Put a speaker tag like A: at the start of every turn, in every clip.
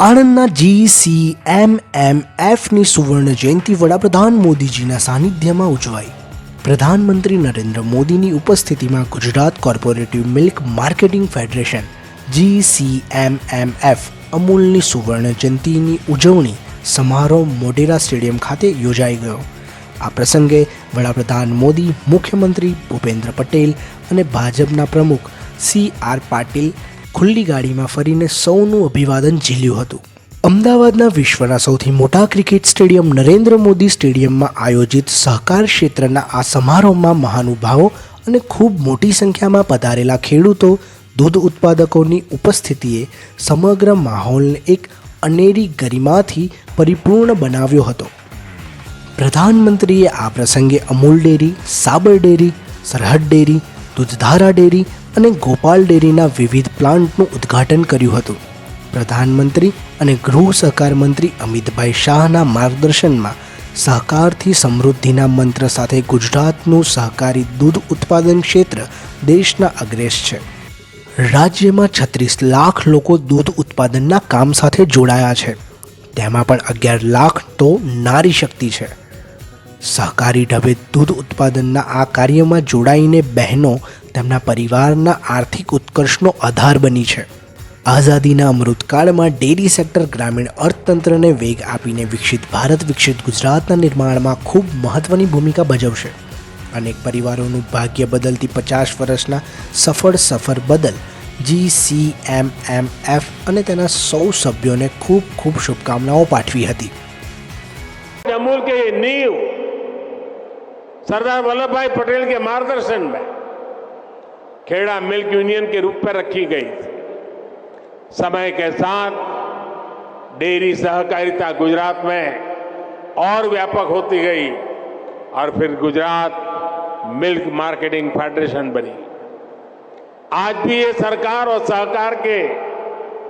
A: આણંદના જી M એમ એફની સુવર્ણ જયંતિ વડાપ્રધાન મોદીજીના સાનિધ્યમાં ઉજવાઈ. પ્રધાનમંત્રી નરેન્દ્ર મોદીની ઉપસ્થિતિમાં Gujarat cooperative milk marketing federation G M M F અમૂલની સુવર્ણ જયંતિની ઉજવણી સમારોહ મોઢેરા સ્ટેડિયમ ખાતે યોજાઈ ગયો. આ પ્રસંગે વડાપ્રધાન મોદી, મુખ્યમંત્રી ભૂપેન્દ્ર પટેલ અને ભાજપના પ્રમુખ સી આર પાટીલ ખુલ્લી ગાડીમાં ફરીને સૌનું અભિવાદન ઝીલ્યું હતું. અમદાવાદના વિશ્વના સૌથી મોટા ક્રિકેટ સ્ટેડિયમ નરેન્દ્ર મોદી સ્ટેડિયમમાં આયોજિત સહકાર ક્ષેત્રના આ સમારોહમાં મહાનુભાવો અને ખૂબ મોટી સંખ્યામાં પધારેલા ખેડૂતો, દૂધ ઉત્પાદકોની ઉપસ્થિતિએ સમગ્ર માહોલને એક અનેરી ગરિમાથી પરિપૂર્ણ બનાવ્યો હતો. પ્રધાનમંત્રીએ આ પ્રસંગે Amul dairy, Sabar dairy, Sarhad dairy, Dudhdhara dairy અને ગોપાલ ડેરીના વિવિધ પ્લાન્ટનું ઉદ્ઘાટન કર્યું હતું. પ્રધાનમંત્રી અને ગૃહ સહકાર મંત્રી અમિતભાઈ શાહના માર્ગદર્શનમાં સહકારથી સમૃદ્ધિના મંત્ર સાથે ગુજરાતનું સહકારી દૂધ ઉત્પાદન ક્ષેત્ર દેશના અગ્રેસ છે. રાજ્યમાં છત્રીસ લાખ લોકો દૂધ ઉત્પાદનના કામ સાથે જોડાયા છે. તેમાં પણ અગિયાર લાખ તો નારી શક્તિ છે. સહકારી ઢબે દૂધ ઉત્પાદનના આ કાર્યમાં જોડાઈને બહેનો તેમના પરિવારના આર્થિક ઉત્કર્ષનો આધાર બની છે. આઝાદીના અમૃતકાળમાં ડેરી સેક્ટર ગ્રામીણ અર્થતંત્રને વેગ આપીને વિકસિત ભારત, વિકસિત ગુજરાતના નિર્માણમાં ખૂબ મહત્ત્વની ભૂમિકા ભજવશે. અનેક પરિવારોનું ભાગ્ય બદલતી પચાસ વર્ષના સફળ સફર બદલ G C M M F અને તેના સૌ સભ્યોને ખૂબ ખૂબ શુભકામનાઓ પાઠવી હતી.
B: અમૂલ કે નીવ? સરદાર વલ્લભભાઈ પટેલ કે માર્ગદર્શન खेड़ा मिल्क यूनियन के रूप में रखी गई। समय के साथ डेयरी सहकारिता गुजरात में और व्यापक होती गई और फिर गुजरात मिल्क मार्केटिंग फेडरेशन बनी। आज भी ये सरकार और सहकार के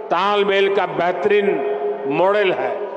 B: तालमेल का बेहतरीन मॉडल है।